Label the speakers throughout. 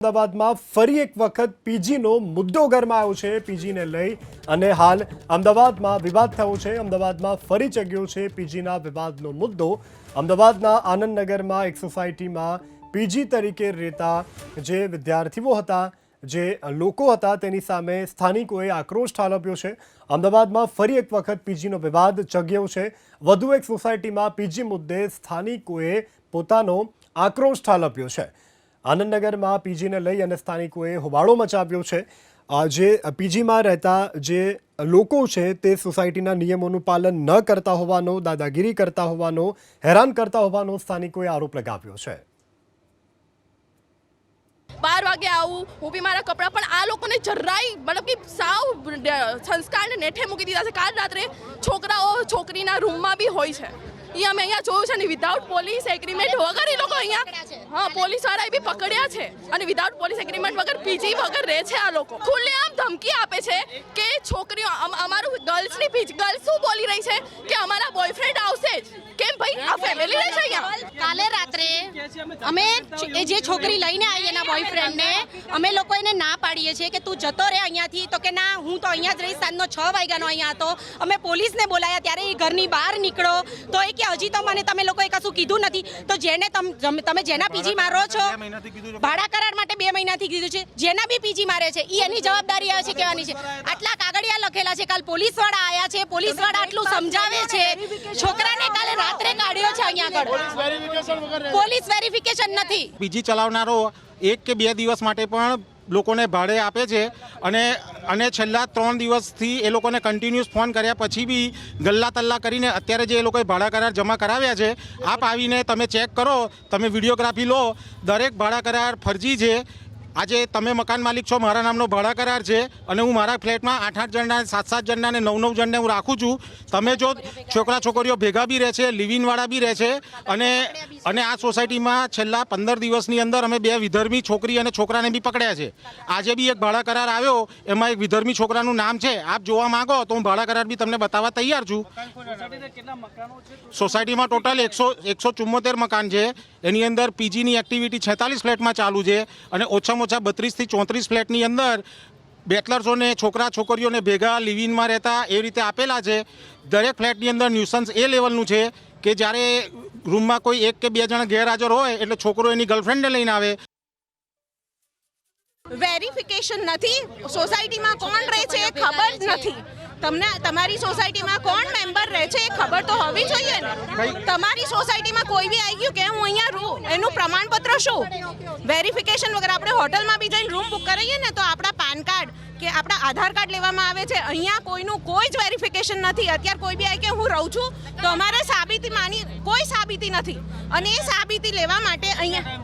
Speaker 1: અમદાવાદમાં ફરી એક વખત પીજીનો મુદ્દો ગરમાયો છે, પીજીને લઈ અને હાલ અમદાવાદમાં વિવાદ થયો છે, અમદાવાદમાં ફરી ચગ્યો છે પીજીના વિવાદનો મુદ્દો. અમદાવાદના આનંદનગરમાં એક સોસાયટીમાં પીજી તરીકે રહેતા જે વિદ્યાર્થીઓ હતા, જે લોકો હતા તેની સામે સ્થાનિકોએ આક્રોશ ઠાલવ્યો છે. અમદાવાદમાં ફરી એક વખત પીજીનો વિવાદ ચગ્યો છે. વધુ એક સોસાયટીમાં પીજી મુદ્દે સ્થાનિકોએ પોતાનો આક્રોશ ઠાલવ્યો છે. આનંદનગરમાં પીજીને લઈ અને સ્થાનિકોએ હોબાળો મચાવ્યો છે. જે પીજીમાં રહેતા જે લોકો છે તે સોસાયટીના નિયમોનું પાલન ન કરતા હોવાનો, દાદાગીરી કરતા હોવાનો, હેરાન કરતા હોવાનો સ્થાનિકોએ આરોપ લગાવ્યો છે.
Speaker 2: બાર વાગે આવું, હું બી મારા કપડાં પણ આ લોકોને જરાય મતલબ કે સાવ સંસ્કારને નેઠે મૂકી દીધા છે. કાલ રાત્રે છોકરાઓ છોકરીના રૂમમાં બી હોય છે. એ અમે અહીંયા જોયું છે ને વિધાઉટ પોલીસ એગ્રીમેન્ટ વગર એ લોકો અહીંયા હા પોલીસવાળા એ બી પકડ્યા છે. અને વિધાઉટ પોલીસ એગ્રીમેન્ટ વગર પીજી વગર રહે છે આ લોકો. ખુલ્લેઆમ ધમકી આપે છે કે છોકરીઓ અમ- અમારું ગર્લ્સની પીજી ગર્લ્સ શું બોલી રહી છે? કે અમારા બોયફ્રેન્ડ આવશે જ કેમ ભાઈ આ ફેમિલી રહે છે અહીંયા
Speaker 3: કાલે રાત્રે અમે એ જે છોકરી લઈને આવી એના બોયફ્રેન્ડને અમે લોકો એને ના પાડીએ છીએ કે તું જતો રહે અહીંયાથી. તો કે ના હું તો અહીંયા જ રહીશ સાંજનો છ વાગ્યાનો અહીંયા હતો. અમે પોલીસને બોલાયા ત્યારે એ ઘરની બહાર નીકળો. તો એ કે હજી તો મને તમે લોકોએ કશું કીધું નથી. તો જેને તમ તમે જેના પીજી મારો છો? ભાડા કરાર માટે બે મહિનાથી કીધું છે. જેના બી પીજી મારે છે એ એની જવાબદારી આવે છે કહેવાની છે. આટલા કાગળિયા લખેલા છે. કાલ પોલીસવાળા આયા છે. પોલીસવાળા આટલું સમજાવે છે. છોકરાને કાલે રાત્રે કાઢ્યો છે અહીંયા આગળ. પોલીસ વેરિફિકેશન નથી.
Speaker 4: પીજી ચલાવનારો એક કે બે દિવસ માટે પણ લોકોને ભાડે આપે છે અને અને છેલ્લા ત્રણ દિવસથી એ લોકોને કન્ટિન્યુઅસ ફોન કર્યા પછી બી ગલ્લા તલ્લા કરીને અત્યારે જે એ લોકોએ ભાડા કરાર જમા કરાવ્યા છે આપ આવીને તમે ચેક કરો તમે વિડીયોગ્રાફી લો. દરેક ભાડા કરાર ફરજી છે. આજે તમે મકાન માલિક છો મારા નામનો ભાડા કરાર છે અને હું મારા ફ્લેટમાં આઠ આઠ જણના સાત સાત જણના અને નવ નવ જણને હું રાખું છું. તમે જો છોકરા છોકરીઓ ભેગા બી રહે છે લિવિનવાળા બી રહે છે અને અને આ સોસાયટીમાં છેલ્લા પંદર દિવસની અંદર અમે બે વિધર્મી છોકરી અને છોકરાને બી પકડ્યા છે. આજે બી એક ભાડા કરાર આવ્યો એમાં એક વિધર્મી છોકરાનું નામ છે. આપ જોવા માંગો તો હું ભાડા કરાર બી તમને બતાવવા તૈયાર છું. સોસાયટીમાં ટોટલ એકસો એકસો ચુમ્મોતેર મકાન છે. એની અંદર પીજીની એક્ટિવિટી છેતાલીસ ફ્લેટમાં ચાલુ છે અને ઓછામાં ઓછા બત્રીસથી ચોત્રીસ ફ્લેટની અંદર બેચલર્સોને, છોકરા, છોકરીઓને ભેગા લિવિનમાં રહેતા એ રીતે આપેલા છે. દરેક ફ્લેટની અંદર ન્યુસન્સ એ લેવલનું છે કે જ્યારે રૂમમાં કોઈ એક કે બે જણા ગેરહાજર હોય એટલે છોકરો એની ગર્લફ્રેન્ડને લઈને આવે.
Speaker 5: વેરિફિકેશન નથી. સોસાયટીમાં કોણ રહે છે ખબર નથી. તમને તમારી સોસાયટીમાં કોણ મેમ્બર રહે છે એ ખબર તો હોવી જોઈએ ને. તમારી સોસાયટીમાં કોઈ બી આવી ગયું કે હું અહીંયા રૂ એનું પ્રમાણપત્ર શું? વેરિફિકેશન વગર આપણે હોટલમાં બી જઈને રૂમ બુક કરાવીએ ને તો આપણા પાન કાર્ડ કે આપણા આધાર કાર્ડ લેવામાં આવે છે. અહીંયા કોઈનું કોઈ જ વેરિફિકેશન નથી. અત્યારે કોઈ બી આવી કે હું રહું છું તો અમારે સાબિતી માની કોઈ સાબિતી નથી. અને એ સાબિતી લેવા માટે અહીંયા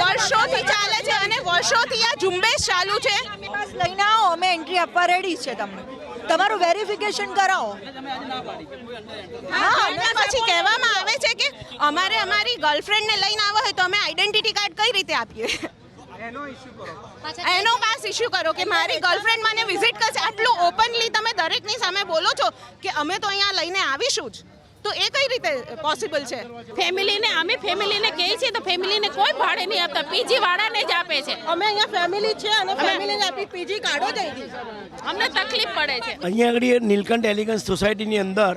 Speaker 5: વર્ષોથી ચાલે છે અને વર્ષોથી આ ઝુંબેશ ચાલુ છે.
Speaker 6: એન્ટ્રી આપવા રેડી છે તમને. તમારું વેરિફિકેશન કરાવો.
Speaker 5: હા પછી કહેવામાં આવે છે કે અમારે અમારી ગર્લફ્રેન્ડને લઈને આવવા હોય તો અમે આઈડેન્ટિટી કાર્ડ કઈ રીતે આપીએ? એનો પાસ ઇશ્યુ કરો કે મારી ગર્લફ્રેન્ડ મને વિઝિટ કરશે. આટલું ઓપનલી તમે દરેકની સામે બોલો છો કે અમે તો અહીંયા લઈને આવીશું જ. તો એ કઈ રીતે પોસિબલ છે?
Speaker 2: ફેમિલીને અમે ફેમિલીને કહીએ છીએ તો ફેમિલીને કોઈ ભાડે નહીં આપતા પીજી વાળાને જ આપે છે.
Speaker 6: અમે અહીંયા ફેમિલી છે અને ફેમિલીને આપી પીજી કાઢો જઈ
Speaker 2: અમને તકલીફ પડે છે.
Speaker 7: અહીંયા આગળ એ નીલકંઠ એલિગન્સ સોસાયટીની અંદર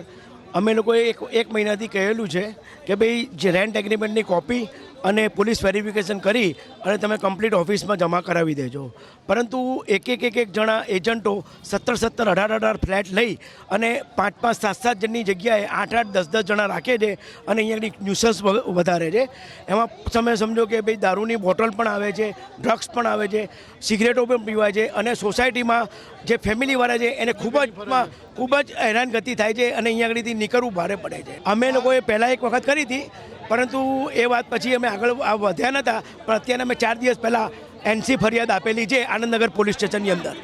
Speaker 7: અમે લોકોએ એક એક મહિનાથી કહેલું છે કે ભાઈ જે રેન્ટ એગ્રીમેન્ટની કોપી અને પોલીસ વેરિફિકેશન કરી અને તમે કમ્પ્લીટ ઓફિસમાં જમા કરાવી દેજો. પરંતુ એક એક એક એક જણા એજન્ટો સત્તર સત્તર અઢાર અઢાર ફ્લેટ લઈ અને પાંચ પાંચ સાત સાત જણની જગ્યાએ આઠ આઠ દસ દસ જણા રાખે છે અને અહીંયા આગળ ન્યુસન્સ વધારે છે. એમાં તમે સમજો કે ભાઈ દારૂની બોટલ પણ આવે છે, ડ્રગ્સ પણ આવે છે, સિગરેટો પણ પીવાય છે અને સોસાયટીમાં જે ફેમિલીવાળા છે એને ખૂબ જ ખૂબ જ હેરાનગતિ થાય છે અને અહીંયા આગળથી નીકળવું ભારે પડે છે. અમે લોકોએ પહેલાં એક વખત કરી હતી પરંતુ એ વાત પછી અમે આગળ વધ્યા નહોતા પણ અત્યારે અમે ચાર દિવસ પહેલાં એનસી ફરિયાદ આપેલી છે આનંદનગર પોલીસ સ્ટેશનની અંદર.